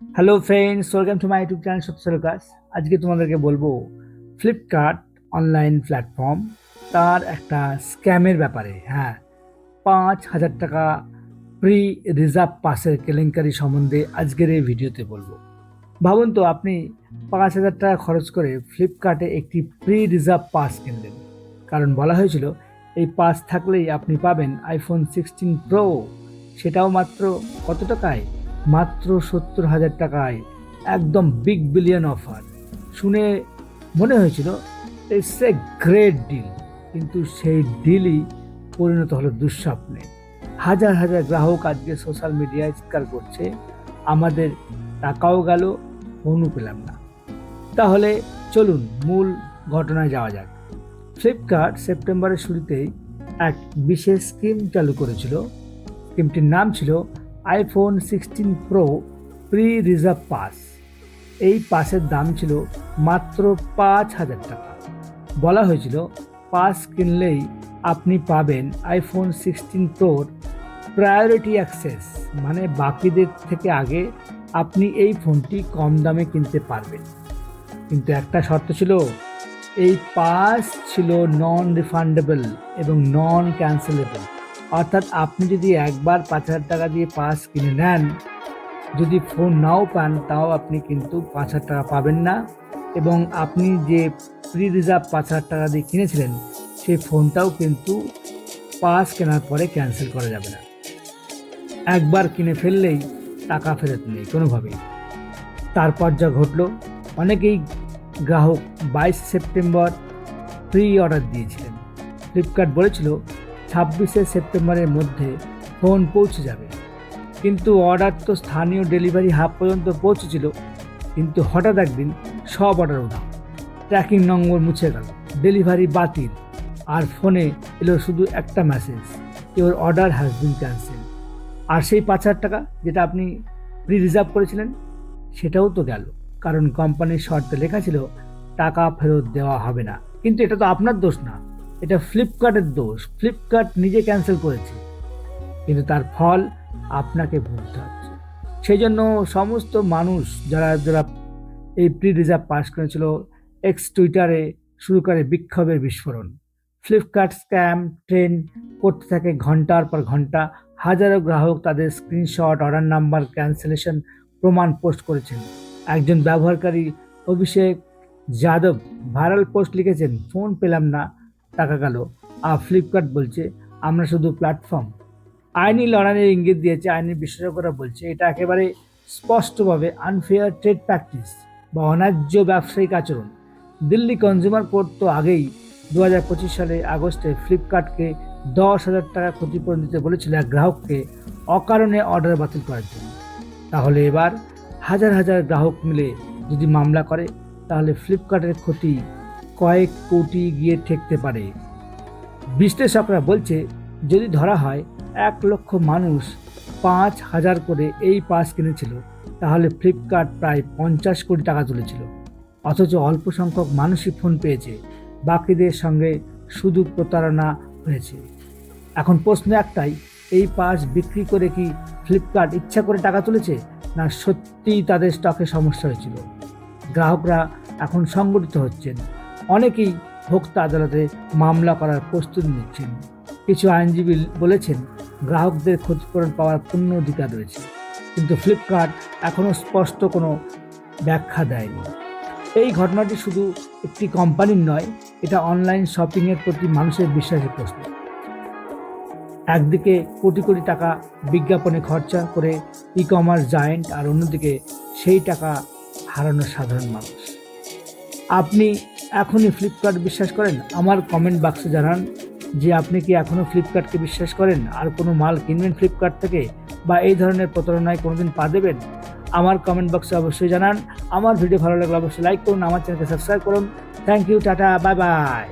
Hello friends welcome to my YouTube channel Satya সরকাস আজকে তোমাদেরকে বলব ফ্লিপকার্ট অনলাইন প্ল্যাটফর্ম তার একটা স্ক্যামের ব্যাপারে। হ্যাঁ পাঁচ হাজার টাকা প্রি রিজার্ভ পাসের কেলেঙ্কারি সম্বন্ধে আজকের এই ভিডিওতে বলব। ভাবুন তো, আপনি পাঁচ হাজার টাকা খরচ করে ফ্লিপকার্টে একটি প্রি রিজার্ভ পাস কিনলেন। কারণ বলা হয়েছিল, এই পাস থাকলেই আপনি পাবেন আইফোন সিক্সটিন প্রো সেটাও মাত্র কত টাকায়? মাত্র সত্তর হাজার টাকায় একদম বিগ বিলিয়ন অফার শুনে মনে হয়েছিল ইটস এ গ্রেট ডিল কিন্তু সেই ডিলই পরিণত হলো দুঃস্বপ্নে। হাজার হাজার গ্রাহক আজকে সোশ্যাল মিডিয়ায় চিৎকার করছে, আমাদের টাকাও গেল ফোনও পেলাম না। তাহলে চলুন, মূল ঘটনায় যাওয়া যাক। ফ্লিপকার্ট সেপ্টেম্বরের শুরুতেই এক বিশেষ স্কিম চালু করেছিল। স্কিমটির নাম ছিল iPhone sixteen pro pre reserve pass এই পাসের দাম ছিল মাত্র পাঁচ হাজার টাকা। বলা হয়েছিল পাস কিনলেই আপনি পাবেন আইফোন সিক্সটিন প্রোর প্রায়োরিটি অ্যাক্সেস মানে বাকিদের থেকে আগে আপনি এই ফোনটি কম দামে কিনতে পারবেন। কিন্তু একটা শর্ত ছিল, এই পাস ছিল নন রিফান্ডেবল এবং নন ক্যান্সেলেবল অর্থাৎ আপনি যদি একবার পাঁচ হাজার টাকা দিয়ে পাস কিনে নেন, যদি ফোন নাও পান, তাও আপনি কিন্তু পাঁচ হাজার টাকা পাবেন না। এবং আপনি যে প্রি রিজার্ভ পাঁচ হাজার টাকা দিয়ে কিনেছিলেন, সেই ফোনটাও কিন্তু পাস কেনার পরে ক্যান্সেল করা যাবে না। একবার কিনে ফেললেই টাকা ফেরত নেই কোনোভাবেই। তারপর যা ঘটলো, অনেকেই গ্রাহক বাইশ সেপ্টেম্বর প্রি অর্ডার দিয়েছিলেন। ফ্লিপকার্ট বলেছিল ছাব্বিশে সেপ্টেম্বরের মধ্যে ফোন পৌঁছে যাবে। কিন্তু অর্ডার তো স্থানীয় ডেলিভারি হাব পর্যন্ত পৌঁছেছিল, কিন্তু হঠাৎ একদিন সব অর্ডার উঠাও ট্র্যাকিং নম্বর মুছে গেল, ডেলিভারি বাতিল, আর ফোনে এলো শুধু একটা message your order has been cancel আর সেই পাঁচ হাজার টাকা যেটা আপনি প্রি রিজার্ভ করেছিলেন, সেটাও তো গেল, কারণ কোম্পানির শর্তে লেখা ছিল, টাকা ফেরত দেওয়া হবে না। কিন্তু এটা তো আপনার দোষ না। এটা ফ্লিপকার্টের দোষ। ফ্লিপকার্ট নিজে ক্যান্সেল করেছে। কিন্তু তার ফল আপনাকে ভুগতে হচ্ছে। সেই জন্য সমস্ত মানুষ যারা যারা এই প্রি রিজার্ভ পাস করেছিল এক্স টুইটারে শুরু করে বিক্ষোভের বিস্ফোরণ। ফ্লিপকার্ট স্ক্যাম ট্রেন করতে থাকে ঘণ্টার পর ঘণ্টা। হাজারো গ্রাহক তাদের স্ক্রিনশট অর্ডার নাম্বার ক্যান্সেলেশন প্রমাণ পোস্ট করেছেন। একজন ব্যবহারকারী অভিষেক যাদব ভাইরাল পোস্ট লিখেছেন, ফোন পেলাম না টাকা গেল। আর ফ্লিপকার্ট বলছে, আমরা শুধু প্ল্যাটফর্ম আইনি লড়াইয়ের ইঙ্গিত দিয়েছে, আইনি বিশেষজ্ঞরা বলছে, এটা একেবারে স্পষ্টভাবে আনফেয়ার ট্রেড প্র্যাকটিস বা অন্যায্য ব্যবসায়িক আচরণ। দিল্লি কনজিউমার কোর্ট তো আগেই দু হাজার পঁচিশ সালে আগস্টে ফ্লিপকার্টকে দশ হাজার টাকা ক্ষতিপূরণ দিতে বলেছিল এক গ্রাহককে অকারণে অর্ডার বাতিল করার জন্য। তাহলে এবার হাজার হাজার গ্রাহক মিলে যদি মামলা করে, তাহলে ফ্লিপকার্টের ক্ষতি কয়েক কোটি গিয়ে ঠেকতে পারে। বিশ্লেষকরা বলছে, যদি ধরা হয়, এক লক্ষ মানুষ পাঁচ হাজার করে এই পাস কিনেছিল, তাহলে ফ্লিপকার্ট প্রায় পঞ্চাশ কোটি টাকা তুলেছিল। অথচ অল্প সংখ্যক মানুষই ফোন পেয়েছে, বাকিদের সঙ্গে শুধু প্রতারণা হয়েছে। এখন প্রশ্ন একটাই, এই পাস বিক্রি করে কি ফ্লিপকার্ট ইচ্ছা করে টাকা তুলেছে, না সত্যিই তাদের স্টকে সমস্যা হয়েছিল? গ্রাহকরা এখন সংগঠিত হচ্ছেন। অনেকেই ভোক্তা আদালতে মামলা করার প্রস্তুতি নিচ্ছেন। কিছু আইনজীবী বলেছেন, গ্রাহকদের ক্ষতিপূরণ পাওয়ার পূর্ণ অধিকার রয়েছে। কিন্তু ফ্লিপকার্ট এখনও স্পষ্ট কোনো ব্যাখ্যা দেয়নি। এই ঘটনাটি শুধু একটি কোম্পানির নয়, এটা অনলাইন শপিংয়ের প্রতি মানুষের বিশ্বাসের প্রশ্ন। একদিকে কোটি কোটি টাকা বিজ্ঞাপনে খরচা করে ই কমার্স জায়েন্ট আর অন্যদিকে সেই টাকা হারানো সাধারণ মানুষ। আপনি এখনই ফ্লিপকার্ট বিশ্বাস করেন? আমার কমেন্ট বাক্সে জানান যে আপনি কি এখনও ফ্লিপকার্টকে বিশ্বাস করেন? আর কোনো মাল কিনবেন ফ্লিপকার্ট থেকে? বা এই ধরনের প্রতারণায় কোনো দিন পা দেবেন? আমার কমেন্ট বক্সে অবশ্যই জানান। আমার ভিডিও ভালো লাগলে অবশ্যই লাইক করুন, আমার চ্যানেলকে সাবস্ক্রাইব করুন। Thank you tata bye bye